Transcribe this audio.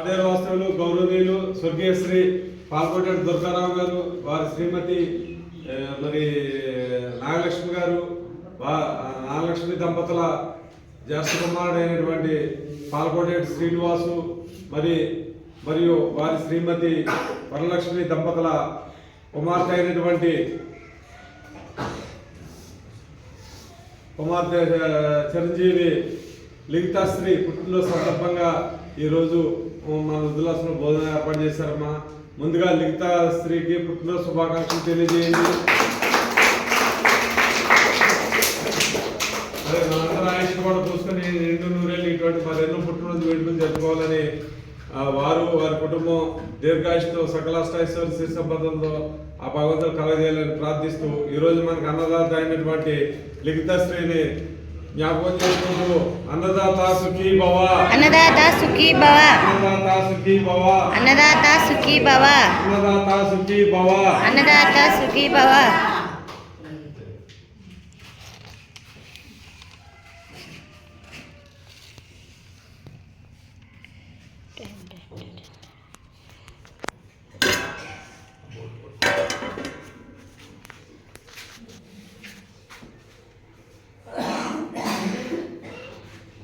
అదే వాస్తవులు గౌరవనీయులు స్వర్గీయ శ్రీ పాల్కోటెడు దుర్గారావు గారు వారి శ్రీమతి మరి నాగలక్ష్మి గారు వా- నాగలక్ష్మి దంపతుల జ్యేష్ఠ కుమారుడైనటువంటి పాల్కోటేటి శ్రీనివాసు మరి మరియు వారి శ్రీమతి వరలక్ష్మి దంపతుల కుమార్తె అయినటువంటి కుమార్తె చిరంజీవి లిఖితాశ్రీ పుట్టినరోజు సందర్భంగా ఈరోజు మన వృద్ధులాసన బోధన ఏర్పాటు చేశారమ్మా ముందుగా లిఖితాశ్రీకి పుట్టినరోజు శుభాకాంక్షలు తెలియజేయండి. అదే మనందరం ఆయుష్ కూడా చూసుకొని రెండు నూరేళ్ళు ఇటువంటి మరెన్నో పుట్టినరోజు వేడుకలు జరుపుకోవాలని వారు వారి కుటుంబం దీర్ఘాయుష్తో సకలాష్టాయిశ్వర శ్రీ సంపదలతో ఆ భగవంతుడు కలగజేయాలని ప్రార్థిస్తూ ఈరోజు మనకు అన్నదాత అయినటువంటి లిఖితశ్రీని జ్ఞాపకం చేసుకుంటూ అన్నదాత సుఖీ భవ అన్నదాత సుఖీ భవ అన్నదాత సుఖీ భవ అన్నదాత సుఖీ భవ అన్నదాత సుఖీ భవ అన్నదాత సుఖీ భవ Dun, dun.